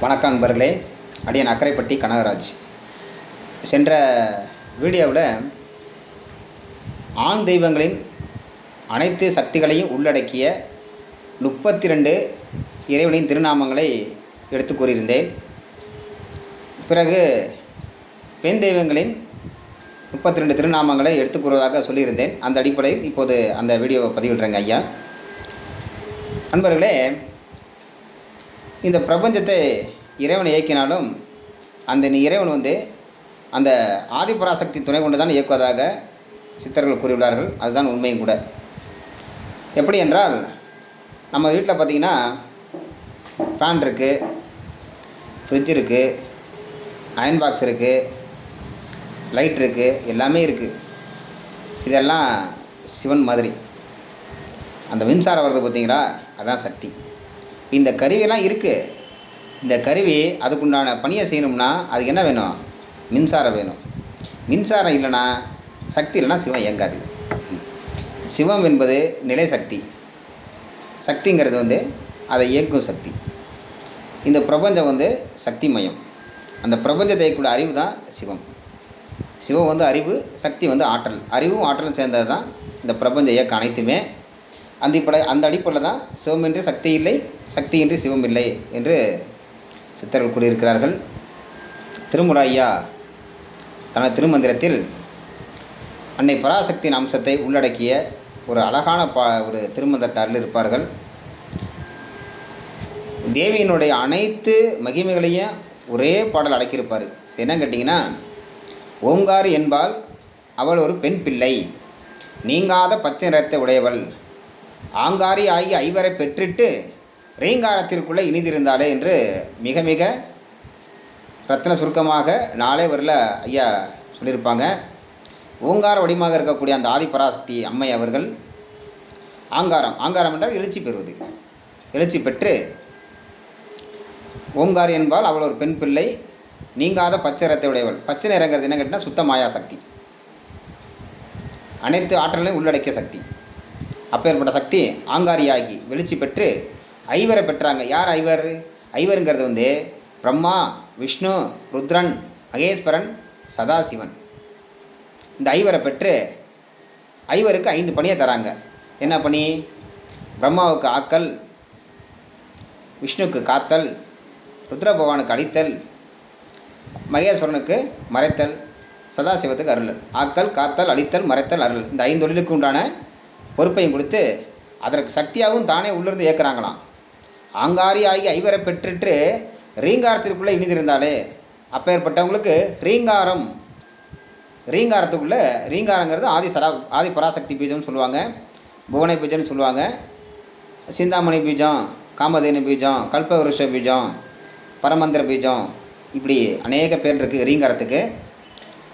வணக்கம் நண்பர்களே. அடியன் அக்கரைப்பட்டி கனகராஜ். சென்ற வீடியோவில் ஆண் தெய்வங்களின் அனைத்து சக்திகளையும் உள்ளடக்கிய முப்பத்தி ரெண்டு இறைவனின் திருநாமங்களை எடுத்து கூறியிருந்தேன். பிறகு பெண் தெய்வங்களின் முப்பத்தி ரெண்டு திருநாமங்களை எடுத்து கூறுவதாக சொல்லியிருந்தேன். அந்த அடிப்படையில் இப்போது அந்த வீடியோவை பதிவிடுறேங்க ஐயா. நண்பர்களே இந்த பிரபஞ்சத்தை இறைவன் இயக்கினாலும் அந்த இறைவன் வந்து அந்த ஆதிபராசக்தி துணை கொண்டு தான் இயக்குவதாக சித்தர்கள் கூறியுள்ளார்கள். அதுதான் உண்மையும் கூட. எப்படி என்றால் நம்ம வீட்டில் பார்த்திங்கன்னா ஃபேன் இருக்குது ஃப்ரிட்ஜ் இருக்குது அயன் பாக்ஸ் இருக்குது லைட் இருக்குது எல்லாமே இருக்குது இதெல்லாம் சிவன் மாதிரி. அந்த மின்சாரம் வருது பார்த்தீங்களா அதுதான் சக்தி. இந்த கருவியெல்லாம் இருக்குது இந்த கருவி அதுக்குண்டான பணியை செய்யணும்னா அதுக்கு என்ன வேணும்? மின்சாரம் வேணும். மின்சாரம் இல்லைன்னா சக்தி இல்லைன்னா சிவம் இயங்காது. சிவம் என்பது நிலை சக்தி. சக்திங்கிறது வந்து அதை இயக்கும் சக்தி. இந்த பிரபஞ்சம் வந்து சக்தி மயம் அந்த பிரபஞ்சத்தை கூட அறிவு தான் சிவம். சிவம் வந்து அறிவு சக்தி வந்து ஆற்றல். அறிவும் ஆற்றலும் சேர்ந்தது தான் இந்த பிரபஞ்ச இயக்கம் அனைத்துமே அந்த இப்பட அந்த அடிப்படையில் தான் சிவமின்றி சக்தி இல்லை சக்தியின்றி சிவம் இல்லை என்று சித்தர்கள் கூறியிருக்கிறார்கள். திருமுறை தனது திருமந்திரத்தில் அன்னை பராசக்தியின் அம்சத்தை உள்ளடக்கிய ஒரு அழகான பா ஒரு திருமந்திரத்தை அருளிருப்பார்கள் தேவியினுடைய அனைத்து மகிமைகளையும் ஒரே பாடல் அடக்கியிருப்பார். என்னன்னு கேட்டிங்கன்னா ஓங்காரி என்பால் அவள் ஒரு பெண் பிள்ளை நீங்காத பச்சை நிறத்தை உடையவள் ஆங்காரி ஆகி ஐவரை பெற்றிட்டு ரீங்காரத்திற்குள்ளே இனிதிருந்தாளே என்று மிக மிக ரத்தின சுருக்கமாக நாளே வரல ஐயா சொல்லியிருப்பாங்க. ஓங்கார வடிவமாக இருக்கக்கூடிய அந்த ஆதிபராசக்தி அம்மை அவர்கள் ஆங்காரம் ஆங்காரம் என்றால் எழுச்சி பெறுவது. எழுச்சி பெற்று ஓங்காரி என்பால் அவள் ஒரு பெண் பிள்ளை நீங்காத பச்சை நிறத்தை உடையவள். பச்சை நிறங்கிறது என்ன கேட்டால் சுத்த மாயா சக்தி அனைத்து ஆற்றலையும் உள்ளடக்கிய சக்தி. அப்பேற்பட்ட சக்தி ஆங்காரியாகி வெளிச்சி பெற்று ஐவரை பெற்றாங்க. யார் ஐவர்? ஐவருங்கிறது வந்து பிரம்மா விஷ்ணு ருத்ரன் மகேஸ்வரன் சதாசிவன். இந்த ஐவரை பெற்று ஐவருக்கு ஐந்து பணியை தராங்க. என்ன பணி? பிரம்மாவுக்கு ஆக்கல் விஷ்ணுக்கு காத்தல் ருத்ர பகவானுக்கு அழித்தல் மகேஸ்வரனுக்கு மறைத்தல் சதாசிவத்துக்கு அருள் ஆக்கல் காத்தல் அழித்தல் மறைத்தல் அருள் இந்த ஐந்து தொழிலுக்கு உண்டான பொறுப்பையும் கொடுத்து அதற்கு சக்தியாகவும் தானே உள்ளிருந்து ஏற்கிறாங்களாம் ஆங்காரி ஆகி ஐவரை பெற்றுட்டு ரீங்காரத்திற்குள்ளே இனிதிருந்தாலே அப்பேற்பட்டவங்களுக்கு ரீங்காரம் ரீங்காரத்துக்குள்ளே ரீங்காரங்கிறது ஆதி சரா ஆதி பராசக்தி பீஜம்னு சொல்லுவாங்க புவனை பீஜம்னு சொல்லுவாங்க சிந்தாமணி பீஜம் காமதேனு பீஜம் கல்பவருஷ பீஜம் பரமந்திர பீஜம் இப்படி அநேக பேர் இருக்குது ரீங்காரத்துக்கு.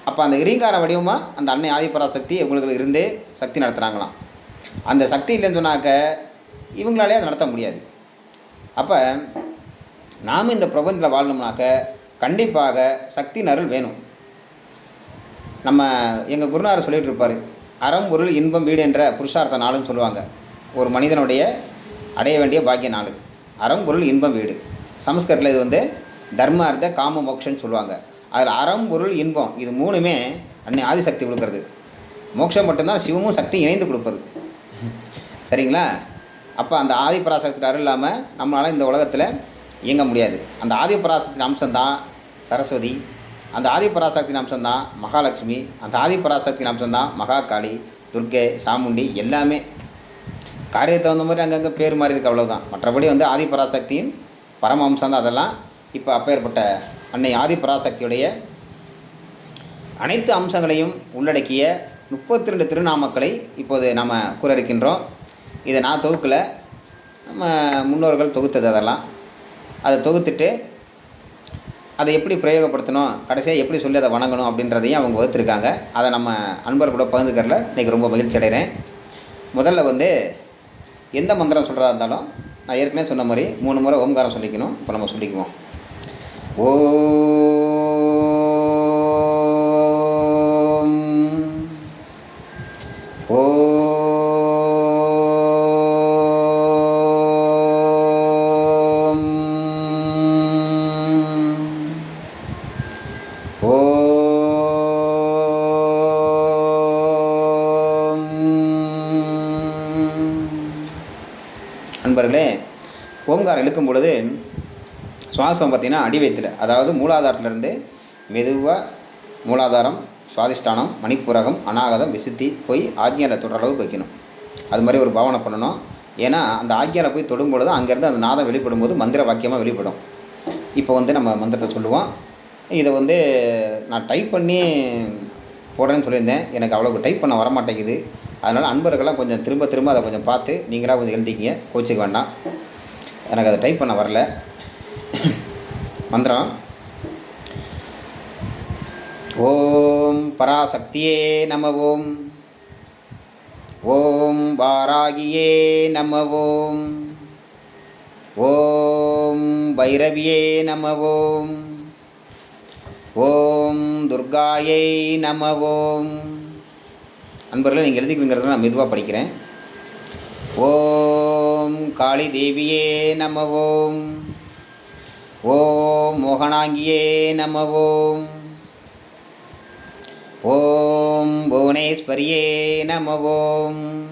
அப்போ அந்த ரீங்கார வடிவமாக அந்த அன்னை ஆதிபராசக்தி உங்களுக்கு இருந்தே சக்தி நடத்துகிறாங்களாம் அந்த சக்தி இல்லைன்னு சொன்னாக்க இவங்களாலே அதை நடத்த முடியாது. அப்போ நாம் இந்த பிரபஞ்சத்தில் வாழணும்னாக்க கண்டிப்பாக சக்தி அருள் வேணும். நம்ம எங்கள் குருநாதர் சொல்லிகிட்டு இருப்பார் அறம் பொருள் இன்பம் வீடு என்ற புருஷார்த்த நாளுன்னு சொல்லுவாங்க. ஒரு மனிதனுடைய அடைய வேண்டிய பாக்கிய நாள். அறம் பொருள் இன்பம் வீடு. சமஸ்கிருதத்தில் இது வந்து தர்ம அர்த்த காம மோக்ஷன்னு சொல்லுவாங்க. அதில் அறம் பொருள் இன்பம் இது மூணுமே அன்னை ஆதிசக்தி கொடுக்கறது. மோட்சம் மட்டும்தான் சிவமும் சக்தி இணைந்து கொடுப்பது. சரிங்களா? அப்போ அந்த ஆதிபராசக்தி அருள் இல்லாமல் நம்மளால் இந்த உலகத்தில் இயங்க முடியாது. அந்த ஆதிபராசக்தி அம்சம்தான் சரஸ்வதி. அந்த ஆதிபராசக்தியின் அம்சம்தான் மகாலட்சுமி. அந்த ஆதிபராசக்தியின் அம்சம்தான் மகாகாளி துர்க்கை சாமுண்டி எல்லாமே. காரியத்தை தகுந்த மாதிரி அங்கங்கே பேர் மாறி இருக்குது அவ்வளோதான் மற்றபடி வந்து ஆதிபராசக்தியின் பரம அம்சம் தான் அதெல்லாம் இப்போ அப்பேற்பட்ட அன்னை ஆதிபராசக்தியுடைய அனைத்து அம்சங்களையும் உள்ளடக்கிய முப்பத்தி ரெண்டு திருநாமக்களை இப்போது நாம் கூற இருக்கின்றோம் இதை நான் தொகுக்கல. நம்ம முன்னோர்கள் தொகுத்தது அதெல்லாம். அதை தொகுத்துட்டு அதை எப்படி பிரயோகப்படுத்தணும் கடைசியாக எப்படி சொல்லி அதை வணங்கணும் அப்படின்றதையும் அவங்க வகுத்துருக்காங்க. அதை நம்ம அன்பர் கூட பகிர்ந்துக்கிறல இன்றைக்கி ரொம்ப மகிழ்ச்சி அடைகிறேன். முதல்ல வந்து எந்த மந்திரம் சொல்கிறதா இருந்தாலும் நான் ஏற்கனவே சொன்ன மாதிரி மூணு முறை ஓம்காரம் சொல்லிக்கணும். இப்போ நம்ம சொல்லிக்குவோம். ஓ அன்பர்களே ஓம்காரம் இழுக்கும் பொழுது சுவாசம் பார்த்திங்கன்னா அடி வயிற்றுல அதாவது மூலாதாரத்திலிருந்து மெதுவாக மூலாதாரம் சுவாதிஷ்டானம் மணிப்புரகம் அநாகதம் விசுத்தி போய் ஆக்ஞியில் தொடுற அளவுக்கு வைக்கணும். அது மாதிரி ஒரு பாவனை பண்ணணும். ஏன்னா அந்த ஆக்ஞியில் போய் தொடும் பொழுது அங்கேருந்து அந்த நாதம் வெளிப்படும் போது மந்திர வாக்கியமாக வெளிப்படும். இப்போ வந்து நம்ம மந்திரத்தை சொல்லுவோம். இதை வந்து நான் டைப் பண்ணி போடுறேன்னு சொல்லியிருந்தேன். எனக்கு அவ்வளோ டைப் பண்ண வரமாட்டேங்குது. அதனால் அன்பர்கள்லாம் கொஞ்சம் திரும்ப திரும்ப அதை கொஞ்சம் பார்த்து நீங்களாக கொஞ்சம் எழுதிக்கிங்க. கோச்சிக்க வேண்டாம். எனக்கு அதை டைப் பண்ண வரல. மந்திரம். ஓம் பராசக்தியே நம ஓம் ஓம் வாராகியே நம ஓம் ஓம் பைரவியே நம ஓம் ஓம் துர்காயை நமவோம். ஓம் நீங்கள் எழுதிக்கிறங்கிறத நான் மெதுவாக படிக்கிறேன். ஓம் காளி தேவியே நமவோம். ஓம் மோகனாங்கியே நமவோம். ஓம் புவனேஸ்வரியே நமவோம்.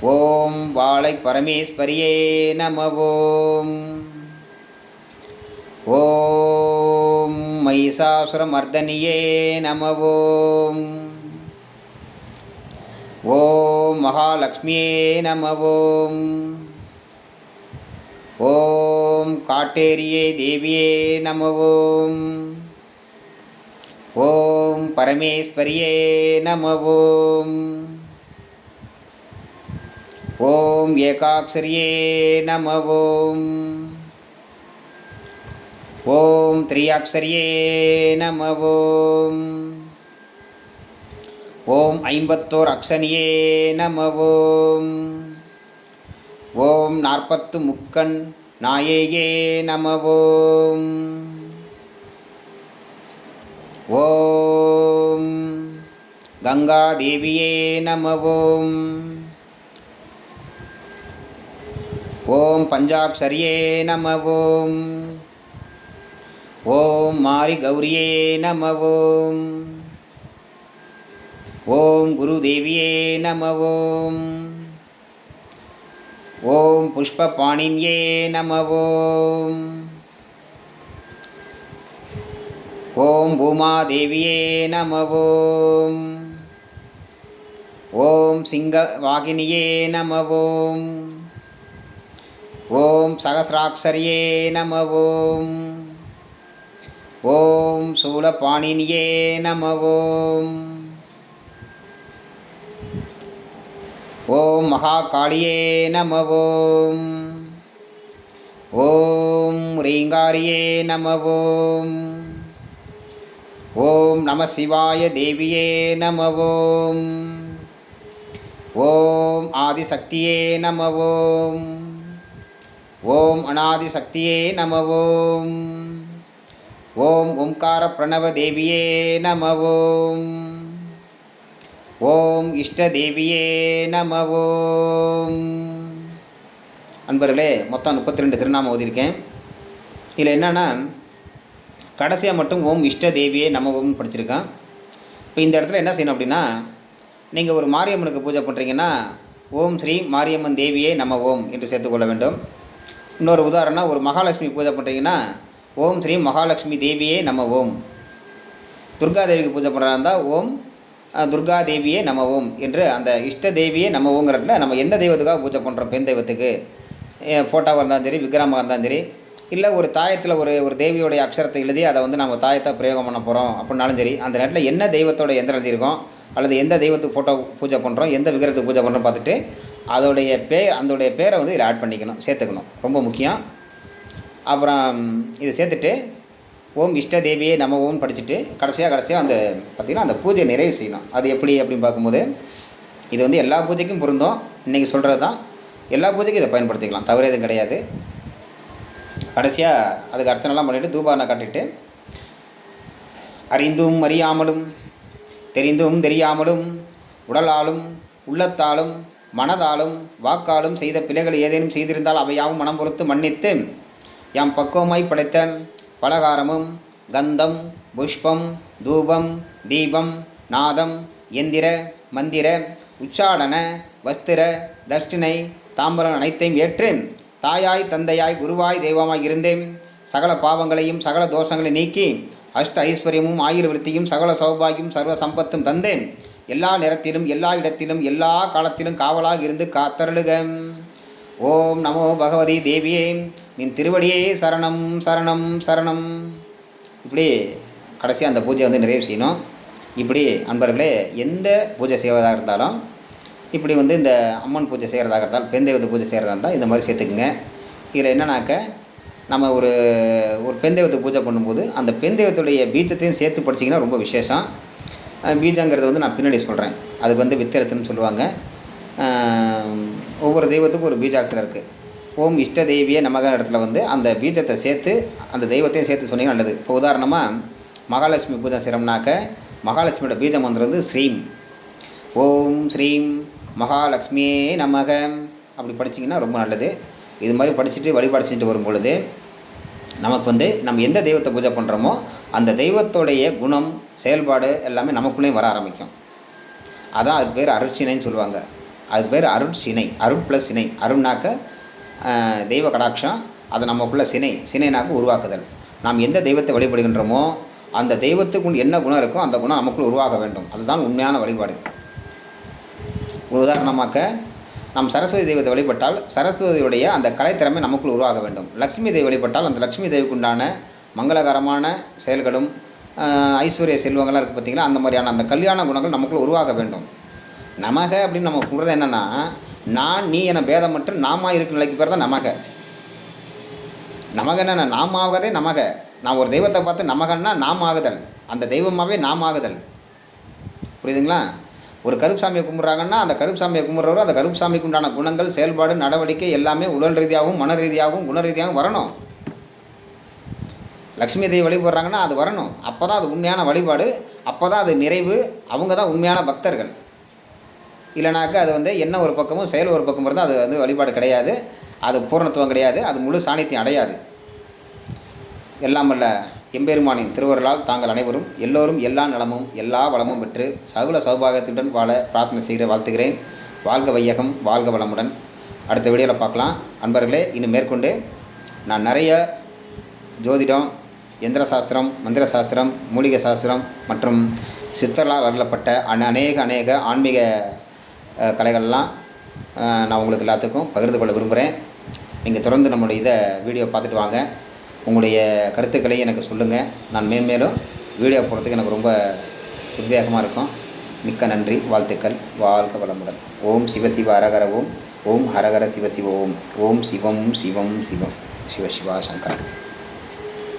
ஓம் வாழை பரமேஸ்வரியே நமவோம். ஓம் ஓம் மகிஷாசுரமர்தனியே நம ஓம் ஓம் மகாலட்சுமியே நம ஓம் ஓம் காட்டேரியே தேவியே நம ஓம் ஓம் பரமேஸ்வரியே நம ஓம் ஓம் ஏகாட்சரியே நம ஓம் ஓம் நம ஓம். ஓம் ஐம்பத்தோர் அக்ஷனியே நம ஓம். ஓம் நாற்பத்து முக்கண் நாயேயே நம ஓம். ஓம் கங்காதேவியே நம ஓம். ஓம் பஞ்சாக்ஷரியே நம ஓம். ஓம் மாரி கௌரியே நம ஓம் ஓம் குருதேவியே நம ஓம் ஓம் புஷ்பபாணின்யே நம ஓம் ஓம் பூமாதேவியே நம ஓம் ஓம் சிங்கவாகினியே நம ஓம் ஓம் சகசிராட்சரியே நம ஓம் ஓம் சூலபாணினியே நம ஓம் ஓம் மகாகாளியே நம ஓம் ஓம் ரீங்காரியே நம ஓம் ஓம் நம சிவாய தேவியே நம ஓம் ஓம் ஆதிசக்தியே நம ஓம் ஓம் அநாதிசக்தியே நம ஓம் ஓம் ஓம்கார பிரணவ தேவியே நம ஓம் ஓம் இஷ்டதேவியே நம ஓம் அன்பர்களே மொத்தம் முப்பத்தி ரெண்டு திருநாமம் ஓதியிருக்கேன். இதில் என்னென்னா கடைசியாக மட்டும் ஓம் இஷ்டதேவியே நம ஓம்னு படிச்சிருக்கேன். இப்போ இந்த இடத்துல என்ன செய்யணும் அப்படின்னா நீங்கள் ஒரு மாரியம்மனுக்கு பூஜை பண்ணுறீங்கன்னா ஓம் ஸ்ரீ மாரியம்மன் தேவியே நம ஓம் என்று சேர்த்துக்கொள்ள வேண்டும். இன்னொரு உதாரணம் ஒரு மகாலட்சுமி பூஜை பண்ணுறீங்கன்னா ஓம் ஸ்ரீ மகாலட்சுமி தேவியே நம ஓம். துர்காதேவிக்கு பூஜை பண்ணுறதா இருந்தால் ஓம் துர்கா தேவியே நம ஓம் என்று அந்த இஷ்ட தேவியே நம்ம ஓங்கிறதுல நம்ம எந்த தெய்வத்துக்காக பூஜை பண்ணுறோம் பெண் தெய்வத்துக்கு? ஃபோட்டோவாக இருந்தாலும் சரி விக்ரமாக இருந்தாலும் சரி இல்லை ஒரு தாயத்தில் ஒரு ஒரு தேவியோடைய அக்ஷரத்தை எழுதி அதை வந்து நம்ம தாயத்தை பிரயோகம் பண்ண போகிறோம் அப்படின்னாலும் சரி அந்த நேரத்தில் என்ன தெய்வத்தோட எந்திரம் எழுதியிருக்கோம் அல்லது எந்த தெய்வத்துக்கு ஃபோட்டோ பூஜை பண்ணுறோம் எந்த விக்கிரத்துக்கு பூஜை பண்ணுறோம் பார்த்துட்டு அதோடைய பேர் அதோடைய பேரை வந்து இதில் ஆட் பண்ணிக்கணும் சேர்த்துக்கணும். ரொம்ப முக்கியம். அப்புறம் இதை சேர்த்துட்டு ஓம் இஷ்ட தேவியே நம்ம ஓம் படிச்சுட்டு கடைசியாக கடைசியாக அந்த பார்த்திங்கன்னா அந்த பூஜையை நிறைவு செய்யணும். அது எப்படி அப்படின்னு பார்க்கும்போது இது வந்து எல்லா பூஜைக்கும் பொருந்தும். இன்றைக்கி சொல்கிறது தான். எல்லா பூஜைக்கும் இதை பயன்படுத்திக்கலாம். தவறு எதுவும் கிடையாது. கடைசியாக அதுக்கு அர்ச்சனைலாம் பண்ணிவிட்டு தூபானை கட்டிட்டு அறிந்தும் அறியாமலும் தெரிந்தும் தெரியாமலும் உடலாலும் உள்ளத்தாலும் மனதாலும் வாக்காலும் செய்த பிழைகள் ஏதேனும் செய்திருந்தால் அவையாவும் மனம் பொறுத்து மன்னித்து யாம் பக்குவமாய் படைத்த பலகாரமும் கந்தம் புஷ்பம் தூபம் தீபம் நாதம் எந்திர மந்திர உச்சாடன வஸ்திர தஷ்டினை தாம்பரம் அனைத்தையும் ஏற்று தாயாய் தந்தையாய் குருவாய் தெய்வமாய் இருந்தேன். சகல பாவங்களையும் சகல தோஷங்களை நீக்கி அஷ்ட ஐஸ்வர்யமும் ஆயுர்விருத்தியும் சகல சௌபாகியும் சர்வ சம்பத்தும் தந்தேன். எல்லா நேரத்திலும் எல்லா இடத்திலும் எல்லா காலத்திலும் காவலாக இருந்து காத்தருளுக. ஓம் நமோ பகவதி தேவியே. நின் திருவடியே சரணம் சரணம் சரணம். இப்படி கடைசியாக அந்த பூஜை வந்து நிறைவு செய்யணும். இப்படி அன்பர்களே எந்த பூஜை செய்வதாக இருந்தாலும் இப்படி வந்து இந்த அம்மன் பூஜை செய்கிறதாக இருந்தால் பெண் தெய்வத்தை பூஜை செய்கிறதா இருந்தால் இந்த மாதிரி சேர்த்துக்குங்க. இதில் என்னன்னாக்க நம்ம ஒரு ஒரு பெண் தெய்வத்தை பூஜை பண்ணும்போது அந்த பெண் தெய்வத்துடைய பீஜத்தையும் சேர்த்து படிச்சிங்கன்னா ரொம்ப விசேஷம். பீஜங்கிறது வந்து நான் பின்னாடி சொல்கிறேன் அதுக்கு வந்து வித்திரத்துன்னு சொல்லுவாங்க. ஒவ்வொரு தெய்வத்துக்கும் ஒரு பீஜாட்சரம் இருக்குது ஓம் இஷ்ட தெய்விய நமக இடத்துல வந்து அந்த பீஜத்தை சேர்த்து அந்த தெய்வத்தையும் சேர்த்து சொன்னீங்க நல்லது. இப்போ உதாரணமாக மகாலட்சுமி பூஜை செய்கிறோம்னாக்க மகாலட்சுமியோட பீஜம் மந்திரம் வந்து ஸ்ரீம். ஓம் ஸ்ரீம் மகாலட்சுமியே நமக. அப்படி படிச்சிங்கன்னா ரொம்ப நல்லது. இது மாதிரி படிச்சுட்டு வழிபாடு செஞ்சுட்டு வரும் பொழுது நமக்கு வந்து நம்ம எந்த தெய்வத்தை பூஜை பண்ணுறோமோ அந்த தெய்வத்தோடைய குணம் செயல்பாடு எல்லாமே நமக்குள்ளேயும் வர ஆரம்பிக்கும். அதான் அதுக்கு பேர் அருட்சினைன்னு சொல்லுவாங்க. அதுக்கு பேர் அருட்சினை அருட் ப்ளஸ் இணை அருண்னாக்க தெய்வ கடாட்சம் அது நமக்குள்ள சினை சினைனாக்கு உருவாக்குதல். நாம் எந்த தெய்வத்தை வழிபடுகின்றோமோ அந்த தெய்வத்துக்கு என்ன குணம் இருக்கோ அந்த குணம் நமக்குள் உருவாக வேண்டும். அதுதான் உண்மையான வழிபாடு. ஒரு உதாரணமாக நாம் சரஸ்வதி தெய்வத்தை வழிபட்டால் சரஸ்வதியுடைய அந்த கலைத்திறமை நமக்குள் உருவாக வேண்டும். லக்ஷ்மி தேவி வழிபட்டால் அந்த லக்ஷ்மி தேவிக்குண்டான மங்களகரமான செயல்களும் ஐஸ்வர்ய செல்வங்களாக இருக்குது பார்த்திங்கன்னா அந்த மாதிரியான அந்த கல்யாண குணங்கள் நமக்குள் உருவாக வேண்டும். நமக அப்படின்னு நம்ம கூறுறது என்னென்னா நான் நீ என பேதம் மற்றும் நாமா இருக்கும் நிலைக்கு பேர் தான் நமக. நமக என்ன? நாம் ஆகதே நமக. நான் ஒரு தெய்வத்தை பார்த்து நமகன்னா நாம் ஆகுதல். அந்த தெய்வமாகவே நாம் ஆகுதல். புரியுதுங்களா? ஒரு கருப்புசாமியை கும்பிட்றாங்கன்னா அந்த கருப்புசாமியை கும்பிட்றவரும் அந்த கருப்புசாமிக்கு உண்டான குணங்கள் செயல்பாடு நடவடிக்கை எல்லாமே உடல் ரீதியாகவும் மன ரீதியாகவும் குண ரீதியாகவும் வரணும். லக்ஷ்மி தேவி வழிபடுறாங்கன்னா அது வரணும். அப்போ தான் அது உண்மையான வழிபாடு. அப்போ தான் அது நிறைவு. அவங்க தான் உண்மையான பக்தர்கள். இல்லைனாக்கா அது வந்து என்ன ஒரு பக்கமும் செயல் ஒரு பக்கம் இருந்தால் அது வந்து வழிபாடு கிடையாது. அது பூரணத்துவம் கிடையாது. அது முழு சாணித்தியம் அடையாது. எல்லாம் அல்ல எம்பெருமானின் திருவருளால் தாங்கள் அனைவரும் எல்லோரும் எல்லா நலமும் எல்லா வளமும் பெற்று சகுல சௌபாகத்துடன் வாழ பிரார்த்தனை செய்கிற வாழ்த்துகிறேன். வாழ்க வையகம் வாழ்க வளமுடன். அடுத்த வீடியோவில் பார்க்கலாம். அன்பர்களே இன்னும் மேற்கொண்டு நான் நிறைய ஜோதிடம் எந்திர சாஸ்திரம் மந்திர சாஸ்திரம் மூலிகை சாஸ்திரம் மற்றும் சித்தர்களால் அருளப்பட்ட அநேக அநேக ஆன்மீக கலைகள்லாம் நான் உங்களுக்கு எல்லாத்துக்கும் பகிர்ந்து கொள்ள விரும்புகிறேன் நீங்கள் தொடர்ந்து நம்மளுடைய இதை வீடியோ பார்த்துட்டு வாங்க. உங்களுடைய கருத்துக்களை எனக்கு சொல்லுங்கள் நான் மேன்மேலும் வீடியோ போடுறதுக்கு எனக்கு ரொம்ப உத்வேகமாக இருக்கும். மிக்க நன்றி வாழ்த்துக்கள். வாழ்க வளமுடன். ஓம் சிவசிவ அரகர ஓம். ஓம் ஹரஹர சிவசிவ ஓம். ஓம் சிவம் சிவம் சிவம். சிவ சிவா சங்கரன்